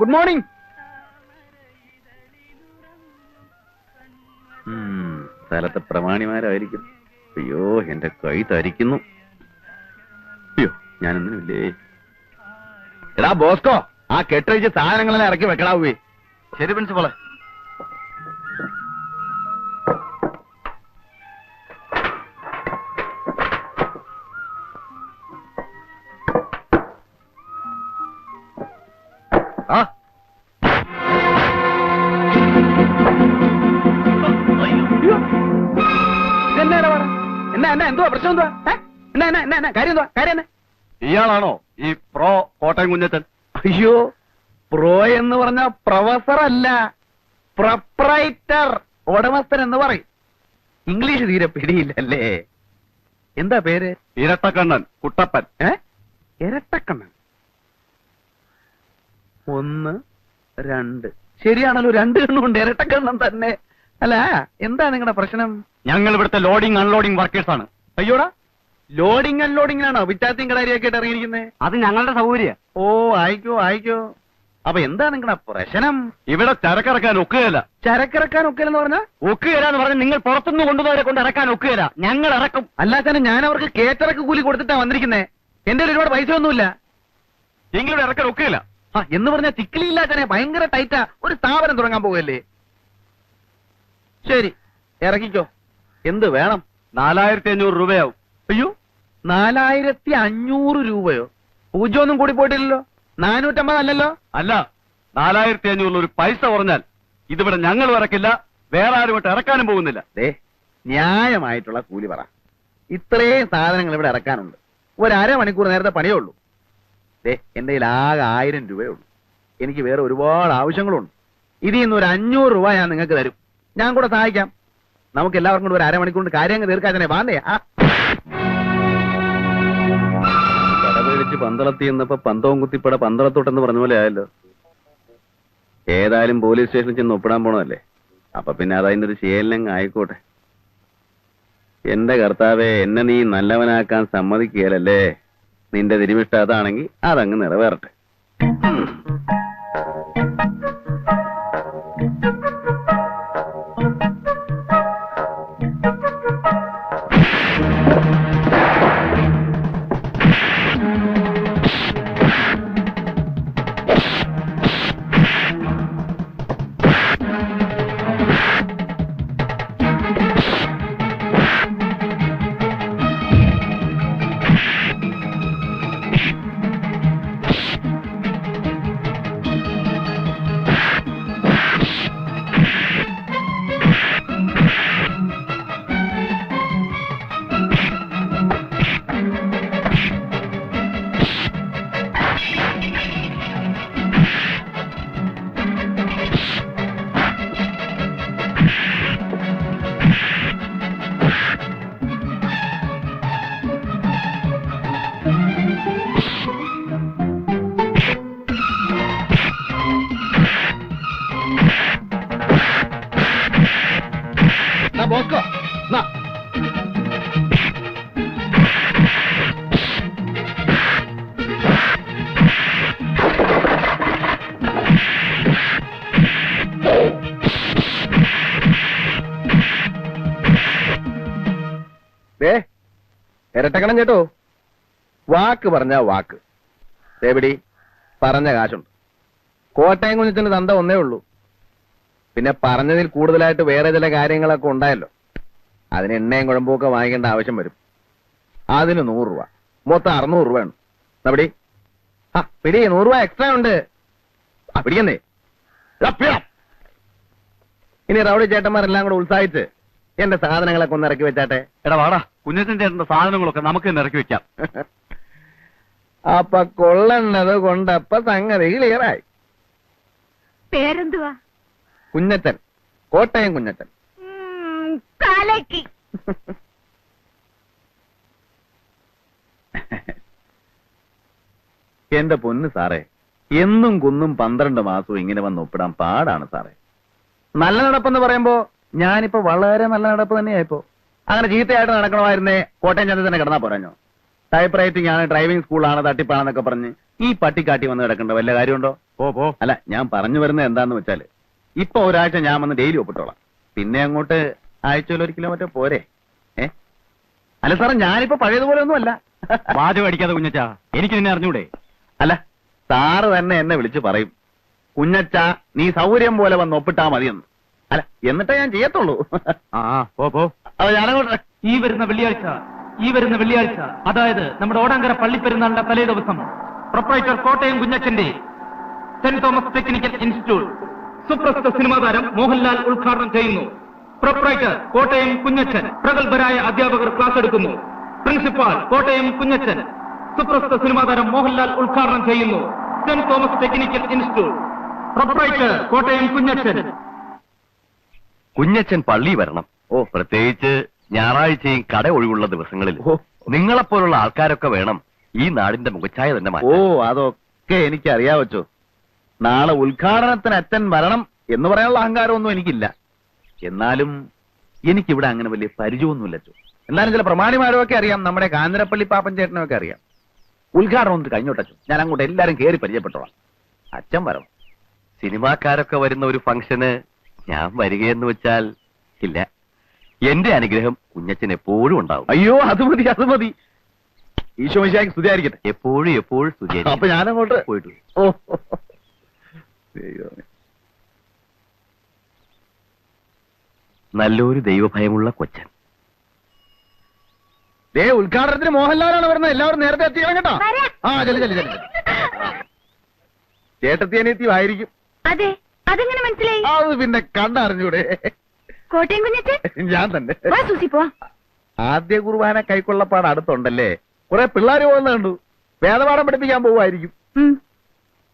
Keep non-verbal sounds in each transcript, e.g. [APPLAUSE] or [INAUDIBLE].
Good morning സ്ഥലത്തെ പ്രമാണിമാരായിരിക്കും. അയ്യോ എന്റെ കൈ തരിക്കുന്നു. അയ്യോ ഞാനൊന്നുമില്ലേ എടാ ബോസ്കോ ആ കെട്ടഴിച്ച് സാധനങ്ങളെല്ലാം ഇറക്കി വെക്കടാവേ ശരി പ്രിൻസിപ്പളെ. ഇയാളാണോ? ഈ പ്രോ കോട്ടയം കുഞ്ഞച്ചൻ. അയ്യോ പ്രോ എന്ന് പറഞ്ഞ പ്രൊഫസർ അല്ല പ്രൊപ്രൈറ്റർ ഉടമസ്ഥൻ എന്ന് പറയും. ഇംഗ്ലീഷ് തീരെ പിടിയില്ലല്ലേ? എന്താ പേര്? ഇരട്ടക്കണ്ണൻ കുട്ടപ്പൻ. ഏ? ഇരട്ടക്കണ്ണൻ. ഒന്ന് രണ്ട്. ശരിയാണല്ലോ രണ്ട് കണ്ണുണ്ട് ഇരട്ടക്കണ്ണൻ തന്നെ. അല്ല എന്താ നിങ്ങളുടെ പ്രശ്നം? ഞങ്ങൾ ഇവിടുത്തെ ലോഡിംഗ് അൺലോഡിംഗ് വർക്കേഴ്സ് ആണ്. അയ്യോടാ ലോഡിംഗ് ആണോ? വിറ്റാത്തിയും കടാരിയൊക്കെ ആയിട്ട് ഇറങ്ങിയിരിക്കുന്നത് അത് ഞങ്ങളുടെ സൗകര്യ. ഓ ആയിക്കോ ആയിക്കോ. അപ്പൊ എന്താ നിങ്ങളുടെ പ്രശ്നം? ഇവിടെ ചരക്കിറക്കാൻ ഒക്കുകയല്ല. ചരക്കിറക്കാൻ ഒക്കുകയെന്ന് പറഞ്ഞാൽ പറഞ്ഞാ? ഒക്കുകയില്ല എന്ന് പറഞ്ഞാൽ നിങ്ങൾ പുറത്തുനിന്ന് കൊണ്ടുപോയവരെ കൊണ്ട് ഇറക്കാൻ ഒക്കുകയില്ല. ഞങ്ങൾ ഇറക്കും. അല്ലാത്തന്നെ ഞാൻ അവർക്ക് കേറ്ററക്ക് കൂലി കൊടുത്തിട്ടാ വന്നിരിക്കുന്നേ. എന്റെ കയ്യിൽ ഒരുപാട് പൈസ ഒന്നുമില്ല. എങ്കിലും ഇറക്കാൻ ഒക്കുകയില്ല. ആ എന്ന് പറഞ്ഞാൽ ചിക്കിലില്ലാത്തനെ ഭയങ്കര ടൈറ്റാ ഒരു സ്ഥാപനം തുടങ്ങാൻ പോകല്ലേ ശരി ഇറക്കിക്കോ. എന്ത് വേണം? നാലായിരത്തി അഞ്ഞൂറ് രൂപയാവും. അയ്യോ നാലായിരത്തി അഞ്ഞൂറ് രൂപയോ? പൂജ്യം ഒന്നും കൂടി പോയിട്ടില്ലല്ലോ. നാനൂറ്റമ്പത് അല്ലല്ലോ? അല്ല നാലായിരത്തി അഞ്ഞൂറിൽ ഒരു പൈസ കുറഞ്ഞാൽ ഇതിവിടെ ഞങ്ങൾ വരക്കില്ല വേറെ ആരും ഇട്ട് ഇറക്കാനും പോകുന്നില്ല. ദേ ന്യായമായിട്ടുള്ള കൂലി പറ. ഇത്രയും സാധനങ്ങൾ ഇവിടെ ഇറക്കാനുണ്ട്. ഒരു അരമണിക്കൂർ നേരത്തെ പണിയേ ഉള്ളൂ. ദേ എന്റെ കയ്യിൽ ആകെ ആയിരം രൂപയേ ഉള്ളൂ. എനിക്ക് വേറെ ഒരുപാട് ആവശ്യങ്ങളുണ്ട്. ഇതിൽ നിന്ന് ഒരു അഞ്ഞൂറ് രൂപ ഞാൻ നിങ്ങൾക്ക് തരും. ഞാൻ കൂടെ സഹായിക്കാം. നമുക്ക് എല്ലാവർക്കും കൂടെ ഒരു അരമണിക്കൂർ കൊണ്ട് കാര്യം അങ്ങ് തീർക്കാൻ തന്നെ വാന്നേ പന്തളത്തി എന്നപ്പോ പന്തവും കുത്തിപ്പട പന്തളത്തോട്ടെന്ന് പറഞ്ഞ പോലെ ആയല്ലോ. ഏതായാലും പോലീസ് സ്റ്റേഷനിൽ ചെന്ന് ഒപ്പിടാൻ പോണതല്ലേ? അപ്പൊ പിന്നെ അതതിന്റെ ഒരു ശീലനങ്ങ് ആയിക്കോട്ടെ. എന്റെ കർത്താവെ എന്നെ നീ നല്ലവനാക്കാൻ സമ്മതിക്കുകയല്ലേ? നിന്റെ തിരുമിഷ്ട അതാണെങ്കിൽ അതങ്ങ് നിറവേറട്ടെ. ഇരട്ടക്കണം ചേട്ടോ. വാക്ക് പറഞ്ഞ വാക്ക്. ദേവിടി പറഞ്ഞ കാശുണ്ട്. കോട്ടയം കുഞ്ഞിന്റെ തന്ത ഒന്നേ ഉള്ളൂ. പിന്നെ പറഞ്ഞതിൽ കൂടുതലായിട്ട് വേറെ ചില കാര്യങ്ങളൊക്കെ ഉണ്ടായല്ലോ. അതിന് എണ്ണയും കുഴമ്പൊക്കെ വാങ്ങിക്കേണ്ട ആവശ്യം വരും. അതിന് നൂറ് രൂപ. മൊത്തം അറുന്നൂറ് രൂപ ഉണ്ട് എന്നാ പിടി? ആ പിടി നൂറ് രൂപ എക്സ്ട്രാ ഉണ്ട്. ആ പിടിക്കുന്നേ. ഇനി റൗഡി ചേട്ടന്മാരെല്ലാം കൂടെ ഉത്സാഹിച്ച് എന്റെ സാധനങ്ങളൊക്കെ ഒന്ന് ഇറക്കി വെച്ചാട്ടെ. എടാ വാടാ. കുഞ്ഞച്ചന്റെ ചേട്ടന്റെ സാധനങ്ങളൊക്കെ നമുക്ക് തന്നെ ഇറക്കി വെക്കാം. [LAUGHS] അപ്പൊ കൊള്ളണത് കൊണ്ടപ്പ സംഗതി ക്ലിയറായി പേരെന്തുവാ? കുഞ്ഞച്ചൻ. കോട്ടയം കുഞ്ഞച്ചൻ. [LAUGHS] എന്റെ പൊന്ന് സാറേ എന്നും കുന്നും പന്ത്രണ്ട് മാസവും ഇങ്ങനെ വന്ന് ഒപ്പിടാൻ പാടാണ് സാറേ. നല്ല നടപ്പെന്ന് പറയുമ്പോ ഞാനിപ്പോ വളരെ നല്ല നടപ്പ് തന്നെയായിപ്പോ. അങ്ങനെ ചീത്തയായിട്ട് നടക്കണമായിരുന്നേ കോട്ടയം ചന്ത തന്നെ കിടന്നാ പോരാഞ്ഞോ? ടൈപ്പ് റൈറ്റിംഗ് ആണ് ഡ്രൈവിംഗ് സ്കൂളാണ് തട്ടിപ്പാണെന്നൊക്കെ പറഞ്ഞ് ഈ പട്ടിക്കാട്ടി വന്ന് കിടക്കേണ്ട? വല്ല കാര്യമുണ്ടോ? ഓ പോ. അല്ല ഞാൻ പറഞ്ഞു വരുന്നത് എന്താന്ന് വെച്ചാൽ ഇപ്പൊ ഒരാഴ്ച ഞാൻ വന്ന് ഡെയിലി ഒപ്പിട്ടോളാം. പിന്നെ അങ്ങോട്ട് ആഴ്ചയിൽ ഒരു കിലോമീറ്റർ പോരെ? ഏ? അല്ല സാറേ ഞാനിപ്പോ പഴയതുപോലെ ഒന്നും അല്ല. വാചകം അടിക്കാതെ കുഞ്ഞച്ചാ എനിക്ക് നിന്നെ അറിഞ്ഞൂടെ? അല്ല സാറ് തന്നെ എന്നെ വിളിച്ച് പറയും കുഞ്ഞച്ചാ നീ സൗകര്യം പോലെ വന്ന് ഒപ്പിട്ടാ മതിയെന്ന്. അല്ല എന്നിട്ടേ ഞാൻ ചെയ്യത്തുള്ളൂ. ആ ആ, പോ പോ. അപ്പൊ ഞാനങ്ങോട്ട് ഈ വരുന്ന വെള്ളിയാഴ്ച ഈ വരുന്ന വെള്ളിയാഴ്ച അതായത് നമ്മുടെ ഓടാങ്കര പള്ളിപ്പെരുന്നാളിന്റെ തലേ ദിവസം പ്രൊപ്പറേറ്റർ കോട്ടയം കുഞ്ഞച്ചന്റെ സെന്റ് തോമസ് ടെക്നിക്കൽ ഇൻസ്റ്റിറ്റ്യൂട്ട് സുപ്രസിദ്ധ സിനിമാ താരം മോഹൻലാൽ ഉദ്ഘാടനം ചെയ്യുന്നു. പ്രൊപ്പറേറ്റർ കോട്ടയം കുഞ്ഞച്ചൻ പ്രഗത്ഭരായ അധ്യാപകർ ക്ലാസ് എടുക്കുന്നു. പ്രിൻസിപ്പാൾ കോട്ടയം കുഞ്ഞച്ചൻ സുപ്രസിദ്ധ സിനിമാ താരം മോഹൻലാൽ ഉദ്ഘാടനം ചെയ്യുന്നു. Saint Thomas technical institute proprietor Kottayam Kunjachan. Kunjachan പള്ളി വരണം. ഓ. പ്രത്യേകിച്ച് ഞായറാഴ്ചയും കട ഒഴിവുള്ള ദിവസങ്ങളിൽ. ഓ. നിങ്ങളെപ്പോലുള്ള ആൾക്കാരൊക്കെ വേണം ഈ നാടിന്റെ മുഖച്ഛായ തന്നെ ഓ മാറ്റാൻ അതൊക്കെ എനിക്ക് അറിയാവച്ചോ നാളെ ഉദ്ഘാടനത്തിന് അച്ഛൻ വരണം എന്ന് പറയാനുള്ള അഹങ്കാരമൊന്നും എനിക്കില്ല. എന്നാലും എനിക്കിവിടെ അങ്ങനെ വലിയ പരിചയമൊന്നുമില്ല അച്ചോ എന്നാലും ചില പ്രമാണിമാരൊക്കെ അറിയാം. നമ്മുടെ കാഞ്ഞിരപ്പള്ളി പാപ്പൻ ചേട്ടനൊക്കെ അറിയാം. ഉദ്ഘാടനം ഒന്ന് കഴിഞ്ഞോട്ടച്ചു ഞാൻ അങ്ങോട്ട് എല്ലാരും കയറി പരിചയപ്പെട്ടോളാം. അച്ഛൻ വരണം. സിനിമാക്കാരൊക്കെ വരുന്ന ഒരു ഫംഗ്ഷന് ഞാൻ വരികയെന്ന് വെച്ചാൽ ഇല്ല. എന്റെ അനുഗ്രഹം കുഞ്ഞച്ചൻ എപ്പോഴും ഉണ്ടാവും. അയ്യോ അത് മതി അത് മതി. ഈശോ മിശിഹായ്ക്ക് സ്തുതിയായിരിക്കട്ടെ. എപ്പോഴും എപ്പോഴും സ്തുതിയായിരിക്കും. അപ്പൊ ഞാനങ്ങോട്ട് പോയിട്ട് ഓ. ദൈവമേ. നല്ലൊരു ദൈവഭയമുള്ള കൊച്ചൻ. ദേ ഉദ്ഘാടനത്തിന് മോഹൻലാലാണ് വരുന്നത്. എല്ലാവരും നേരത്തെ എത്തിക്കണം കേട്ടോ. വരാം. ആ ചെല്ലു ചെല്ലു ചെല്ലു. ചേട്ടത്തി അനിയത്തിയും ആയിരിക്കും. അതെ. അതെങ്ങനെ മനസ്സിലായി? അത് പിന്നെ കണ്ടറിഞ്ഞൂടെ. കോട്ടയം കുഞ്ഞിട്ട് ഞാൻ തന്നെ. വാ സൂസി പോവാ. ആദ്യ കുർബാന കൈക്കൊള്ളപ്പാട് അടുത്തുണ്ടല്ലേ? കുറെ പിള്ളേര് പോകുന്ന കണ്ടു. വേദപാഠം പഠിപ്പിക്കാൻ പോവായിരിക്കും.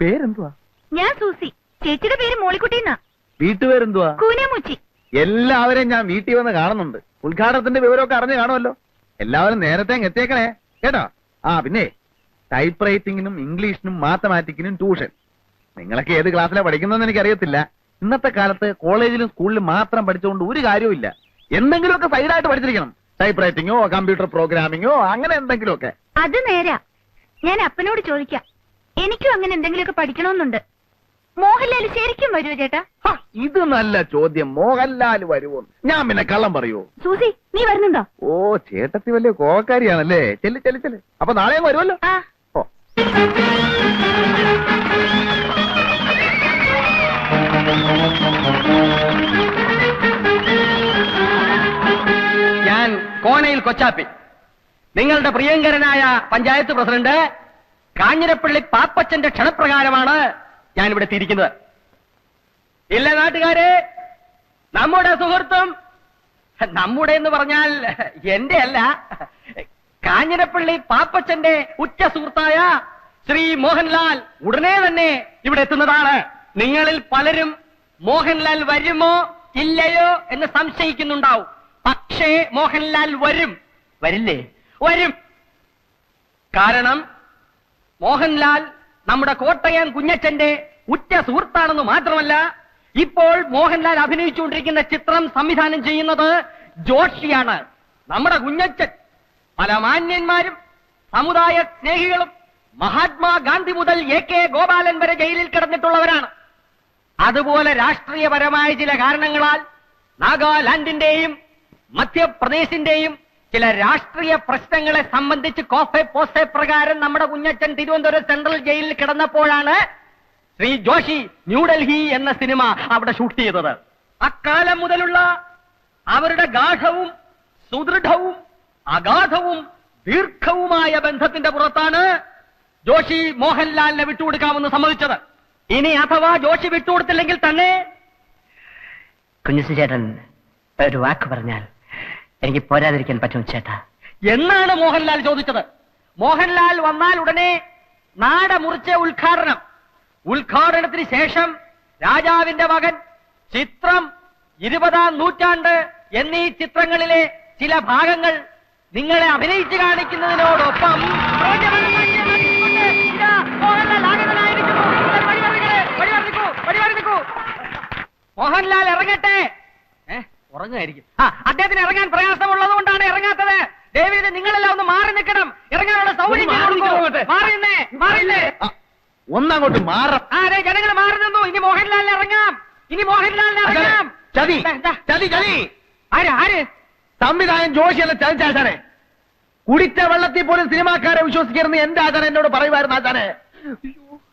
പേരെന്തുവാ? ഞാൻ സൂസി. ചേച്ചിയുടെ പേര് മോളിക്കുട്ടിന്നാ. വീട്ടുപേരെന്തുവാ? കൂനമുച്ചി. എല്ലാവരെയും ഞാൻ വീട്ടിൽ വന്ന് കാണുന്നുണ്ട്. ഉദ്ഘാടനത്തിന്റെ വിവരമൊക്കെ അറിഞ്ഞു കാണുമല്ലോ. എല്ലാവരും നേരത്തെ എത്തിയേക്കണേ. കേട്ടോ? ആ പിന്നെ ടൈപ്പ് റൈറ്റിംഗിനും ഇംഗ്ലീഷിനും മാത്തമാറ്റിക്കിനും ട്യൂഷൻ നിങ്ങളൊക്കെ ഏത് ക്ലാസ്സിലാണ് പഠിക്കുന്നതെന്ന് എനിക്കറിയത്തില്ല. ഇന്നത്തെ കാലത്ത് കോളേജിലും സ്കൂളിലും മാത്രം പഠിച്ചുകൊണ്ട് ഒരു കാര്യവുമില്ല. എന്തെങ്കിലുമൊക്കെ സൈഡായിട്ട് പഠിച്ചിരിക്കണം. ടൈപ്പ് റൈറ്റിംഗോ കമ്പ്യൂട്ടർ പ്രോഗ്രാമിംഗോ അങ്ങനെ എന്തെങ്കിലുമൊക്കെ. അത് നേരാ. ഞാൻ അപ്പനോട് ചോദിക്കാം. എനിക്കും അങ്ങനെ എന്തെങ്കിലുമൊക്കെ പഠിക്കണമെന്നുണ്ട്. മോഹൻലാൽ ശരിക്കും വരുമോ ചേട്ടാ? ഇത് നല്ല ചോദ്യം. മോഹൻലാൽ വരുമോ ഞാൻ പിന്നെ കള്ളം പറയൂ. സൂസി നീ വരുന്നുണ്ടോ? ഓ ചേട്ടത്തി വലിയ കോവക്കാരിയാണല്ലേ. ചെല്ലു ചെല്ലു ചെല്ലു. അപ്പൊ നാളെ അങ്ങ് വരുമല്ലോ. ഓ. ഞാൻ കോനയിൽ കൊച്ചാപ്പി. നിങ്ങളുടെ പ്രിയങ്കരനായ പഞ്ചായത്ത് പ്രസിഡന്റ് കാഞ്ഞിരപ്പള്ളി പാപ്പച്ചന്റെ ക്ഷണപ്രകാരമാണ് ഞാൻ ഇവിടെ തിരിക്കുന്നത് ഇല്ല നാട്ടുകാരെ നമ്മുടെ സുഹൃത്തും നമ്മുടെ എന്ന് പറഞ്ഞാൽ എന്റെ അല്ല കാഞ്ഞിരപ്പള്ളി പാപ്പച്ചന്റെ ഉച്ച സുഹൃത്തായ ശ്രീ മോഹൻലാൽ ഉടനെ തന്നെ ഇവിടെ എത്തുന്നതാണ്. നിങ്ങളിൽ പലരും മോഹൻലാൽ വരുമോ ഇല്ലയോ എന്ന് സംശയിക്കുന്നുണ്ടാവും. പക്ഷേ മോഹൻലാൽ വരും. വരില്ലേ? വരും. കാരണം മോഹൻലാൽ നമ്മുടെ കോട്ടയം കുഞ്ഞച്ചന്റെ ഉറ്റ സുഹൃത്താണെന്ന് മാത്രമല്ല ഇപ്പോൾ മോഹൻലാൽ അഭിനയിച്ചുകൊണ്ടിരിക്കുന്ന ചിത്രം സംവിധാനം ചെയ്യുന്നത് ജോഷിയാണ്. നമ്മുടെ കുഞ്ഞച്ചൻ. പല മാന്യന്മാരും സമുദായ സ്നേഹികളും മഹാത്മാഗാന്ധി മുതൽ എ കെ ഗോപാലൻ വരെ ജയിലിൽ കിടന്നിട്ടുള്ളവരാണ്. അതുപോലെ രാഷ്ട്രീയപരമായ ചില കാരണങ്ങളാൽ നാഗാലാൻഡിന്റെയും മധ്യപ്രദേശിന്റെയും ചില രാഷ്ട്രീയ പ്രശ്നങ്ങളെ സംബന്ധിച്ച് കോഫെ പോസെ പ്രകാരം നമ്മുടെ കുഞ്ഞച്ചൻ തിരുവനന്തപുരം സെൻട്രൽ ജയിലിൽ കിടന്നപ്പോഴാണ് ശ്രീ ജോഷി ന്യൂഡൽഹി എന്ന സിനിമ അവിടെ ഷൂട്ട് ചെയ്തത്. അക്കാലം മുതലുള്ള അവരുടെ ഗാഠവും സുദൃഢവും അഗാധവും ദീർഘവുമായ ബന്ധത്തിന്റെ പുറത്താണ് ജോഷി മോഹൻലാലിനെ വിട്ടുകൊടുക്കാമെന്ന് സമ്മതിച്ചത്. ഇനി അഥവാ ജോഷി വിട്ടുകൊടുത്തില്ലെങ്കിൽ തന്നെ? കുഞ്ഞുസു ചേട്ടൻ ഒരു വാക്ക് പറഞ്ഞാൽ എനിക്ക് പോരാതിരിക്കാൻ പറ്റും ചേട്ടാ. എന്നാണ് മോഹൻലാൽ ചോദിച്ചത്? മോഹൻലാൽ വന്നാൽ ഉടനെ നാട മുറിച്ച ഉദ്ഘാടനം. ഉദ്ഘാടനത്തിന് ശേഷം രാജാവിന്റെ മകൻ ചിത്രം ഇരുപതാം നൂറ്റാണ്ട് എന്നീ ചിത്രങ്ങളിലെ ചില ഭാഗങ്ങൾ നിങ്ങളെ അഭിനയിച്ചു കാണിക്കുന്നതിനോടൊപ്പം മോഹൻലാൽ ഇറങ്ങട്ടെ. ഉറങ്ങായിരിക്കും ആ അദ്ദേഹത്തിന് ഇറങ്ങാൻ പ്രയാസമുള്ളത് കൊണ്ടാണ് ഇറങ്ങാത്തത്. ദേവീത് നിങ്ങളെല്ലാം ഒന്ന് മാറി നിൽക്കണം. ഇറങ്ങാനുള്ള സൗകര്യം ഒന്ന് മാറി ചെയ്തു കൊടുക്കൂ. നിൽക്കണം. അങ്ങോട്ട്. മാറി നിന്നേ മാറി നിന്നേ ആ, ഒന്നങ്ങോട്ട് മാറാം ആരെ അതെ ജനങ്ങൾ മാറി നിന്നു. ഇനി മോഹൻലാലിന് ഇറങ്ങാം. ഇനി മോഹൻലാലിന് ഇറങ്ങാം. ചതി. ചതി ചതി. ആര് ആര്? സംവിധായകൻ ജോഷി എന്ന ചതിച്ചാശാനെ കുടിച്ച വെള്ളത്തിൽ പോലും സിനിമാക്കാരെ വിശ്വസിക്കരുന്ന് എന്റെ ആചാരം എന്നോട് പറയുമായിരുന്നു ആചാനെ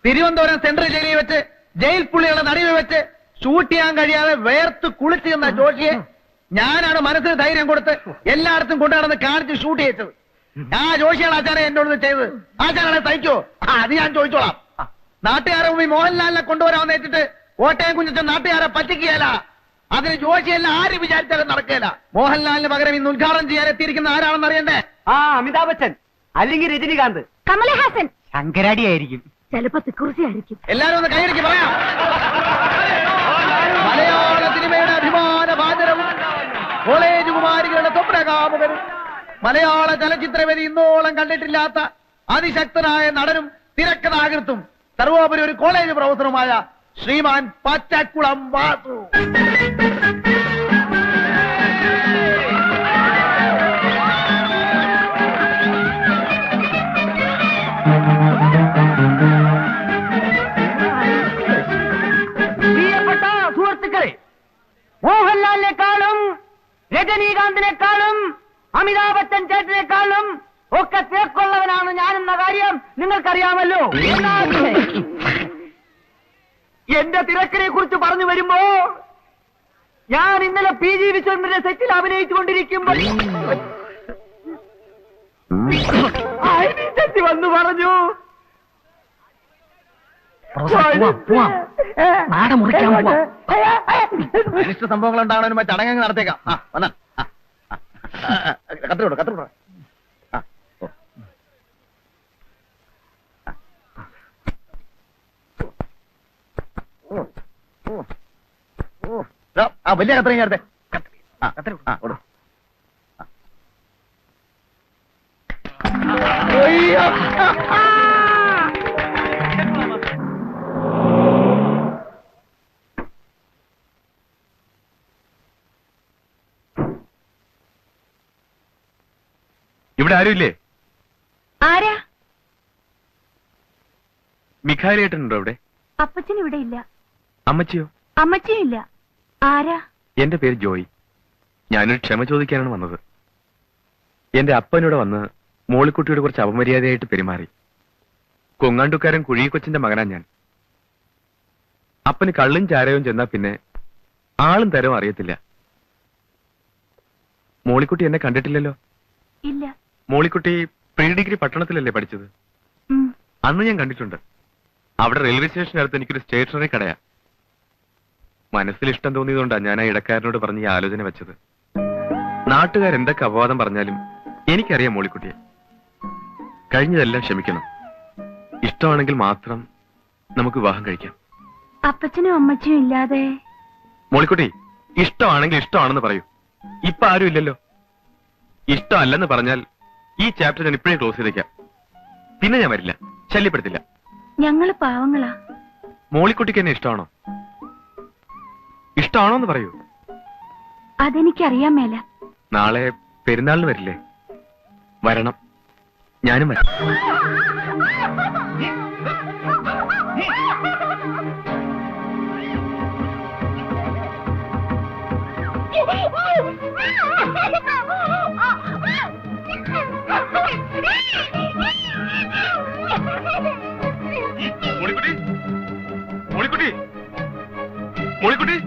തിരുവനന്തപുരം സെൻട്രൽ ജയിലിൽ വെച്ച് ജയിൽ പുള്ളികളെ നടുവിൽ വെച്ച് ഷൂട്ട് ചെയ്യാൻ കഴിയാതെ വേർത്ത് കുളിച്ചു നിന്ന ജോഷിയെ ഞാനാണ് മനസ്സിന് ധൈര്യം കൊടുത്ത് എല്ലായിടത്തും കൊണ്ടുനടന്ന് കാണിച്ച് ഷൂട്ട് ചെയ്തത് ആ ജോഷിയാണ് ആചാരം എന്നോട് ചെയ്തത്. ആചാരാണ് തയ്ക്കോ? അത് ഞാൻ ചോദിച്ചോളാം. നാട്ടുകാരെ മുമ്പിൽ മോഹൻലാലിനെ കൊണ്ടുവരാമെന്ന് വെച്ചിട്ട് കോട്ടയം കുഞ്ഞച്ചൻ നാട്ടുകാരെ പറ്റിക്കുകയല്ല. അതിന് ജോഷിയല്ല ആര് വിചാരിച്ചാലും നടക്കുകയില്ല. മോഹൻലാലിന് പകരം ഇന്ന് ഉദ്ഘാടനം ചെയ്യാൻ എത്തിയിരിക്കുന്ന ആരാണെന്ന് അറിയണ്ടേ? ആ അമിതാഭ് ബച്ചൻ അല്ലെങ്കിൽ രജനികാന്ത്. കമലഹാസൻ. ശങ്കരാടി ആയിരിക്കും. ചിലപ്പോ ആയിരിക്കും. എല്ലാരും ഒന്ന് കൈയടിക്ക് പറയാം. കോളേജ് കുമാരികളുടെ സ്വപ്നകാമുകരും മലയാള ചലച്ചിത്രവരി ഇന്നോളം കണ്ടിട്ടില്ലാത്ത അതിശക്തനായ നടനും തിരക്കഥാകൃത്തും സർവോപരി ഒരു കോളേജ് പ്രൊഫസറുമായ ശ്രീമാൻ പച്ചക്കുളം വാസു. വന്നു പറഞ്ഞു. അനിഷ്ട സംഭവങ്ങൾ ഉണ്ടാവണതിന് മറ്റു ചടങ്ങ് നടത്തേക്കാം. ആ വന്ന. കത്തിരോട് കത്തിരോട് ആ വലിയ കത്തിരി ചേർത്തെ ആ ആ കൊടുക്കും. [LAUGHS] ഇവിടെ ആരുമില്ലേ? ആരാ? മിഖാലി ഏട്ടനുണ്ടോ ഇവിടെ അപ്പച്ചൻ ഇവിടെ ഇല്ല. അമ്മച്ചിയോ? അമ്മച്ചിയും ഇല്ല. ആരാ? എന്റെ പേര് ജോയി. ഞാനൊരു ക്ഷമ ചോദിക്കാനാണ് വന്നത്. എന്റെ അപ്പനിവിടെ വന്ന് മോളിക്കുട്ടിയോട് കുറച്ച് അപമര്യാദയായിട്ട് പെരുമാറി. കൊങ്ങാണ്ടുക്കാരൻ കുഴി കൊച്ചിന്റെ മകനാ ഞാൻ. അപ്പന് കള്ളും ചാരവും ചെന്നാ പിന്നെ ആളും തരവും അറിയത്തില്ല. മോളിക്കുട്ടി എന്നെ കണ്ടിട്ടില്ലല്ലോ? ഇല്ല. മോളിക്കുട്ടി പ്രീ ഡിഗ്രി പട്ടണത്തിലല്ലേ പഠിച്ചത്? അന്ന് ഞാൻ കണ്ടിട്ടുണ്ട്. അവിടെ റെയിൽവേ സ്റ്റേഷനടുത്ത് എനിക്കൊരു സ്റ്റേഷനറി കടയാ. മനസ്സിൽ ഇഷ്ടം തോന്നിയതുകൊണ്ടാണ് ഞാൻ ആ ഇടക്കാരനോട് പറഞ്ഞ് ഈ ആലോചന വെച്ചത്. നാട്ടുകാർ എന്തൊക്കെ അപവാദം പറഞ്ഞാലും എനിക്കറിയാം മോളിക്കുട്ടിയെ. കഴിഞ്ഞതെല്ലാം ക്ഷമിക്കണം. ഇഷ്ടമാണെങ്കിൽ മാത്രം നമുക്ക് വിവാഹം കഴിക്കാം. അപ്പച്ചനും അമ്മച്ചനും ഇല്ലാതെ. മോളിക്കുട്ടി ഇഷ്ടമാണെങ്കിൽ ഇഷ്ടമാണെന്ന് പറയൂ. ഇപ്പൊ ആരും ഇല്ലല്ലോ. ഇഷ്ടമല്ലെന്ന് പറഞ്ഞാൽ ഈ ചാപ്റ്റർ ഞാൻ ഇപ്പോഴേ ക്ലോസ് ചെയ്തേക്കാം. പിന്നെ ഞാൻ വരില്ല. ശല്യപ്പെടുത്തില്ല. ഞങ്ങൾ പാവങ്ങളാ. മോളിക്കുട്ടിക്ക് എന്നെ ഇഷ്ടമാണോ? ഇഷ്ടമാണോ എന്ന് പറയൂ. അതെനിക്കറിയാൻ മേല. നാളെ പെരുന്നാളിന് വരില്ലേ? വരണം. ഞാനും വരാം. മോളിക്കുട്ടി. മോളിക്കുട്ടി.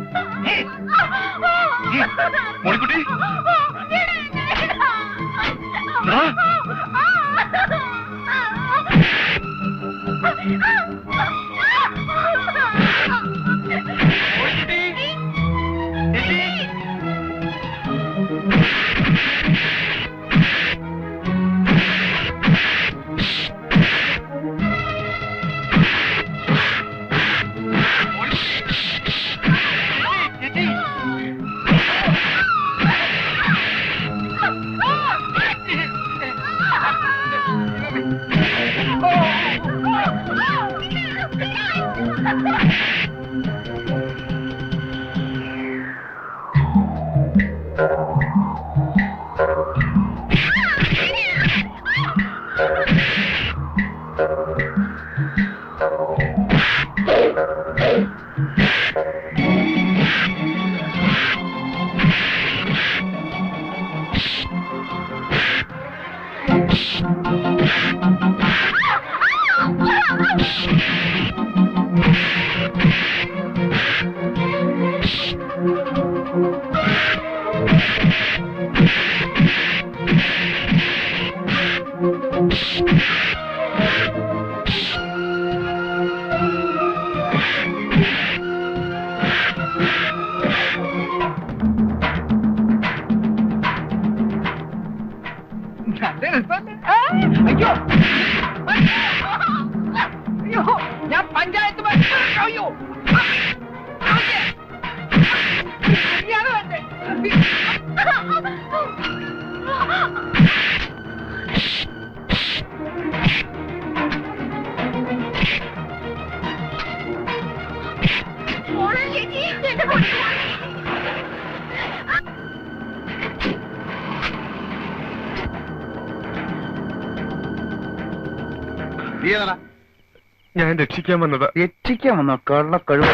ഞാൻ രക്ഷിക്കാൻ വന്നത് രക്ഷിക്കാൻ വന്ന? കള്ളക്കഴിവ്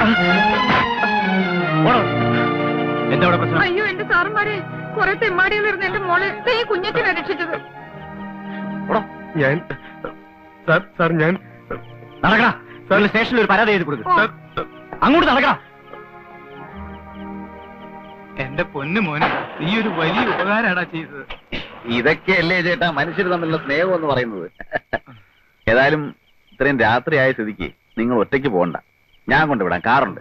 എന്താ പ്രശ്നം? അയ്യോ എന്റെ സാറന്മാരെ കുറെ തെമ്മാടികളിരുന്ന് എന്റെ മോളെ ഈ കുഞ്ഞച്ഛനെ രക്ഷിച്ചത്. ഞാൻ സാർ സാർ ഞാൻ നടക്കടാ. സ്റ്റേഷനിൽ ഒരു പരാതി എഴുതി കൊടുക്കും. അങ്ങോട്ട് നടക്കടാ. എന്റെ പൊന്നു മോനെ നീ ഒരു വലിയ ഉപകാരമാടാ ചെയ്തത്. ഇതൊക്കെയല്ലേ ചേട്ടാ മനുഷ്യർ തമ്മിലുള്ള സ്നേഹം എന്ന് പറയുന്നത്. ഏതായാലും ഇത്രയും രാത്രിയായ സ്ഥിതിക്ക് നിങ്ങൾ ഒറ്റയ്ക്ക് പോകണ്ട. ഞാൻ കൊണ്ടുവിടാം. കാറുണ്ട്.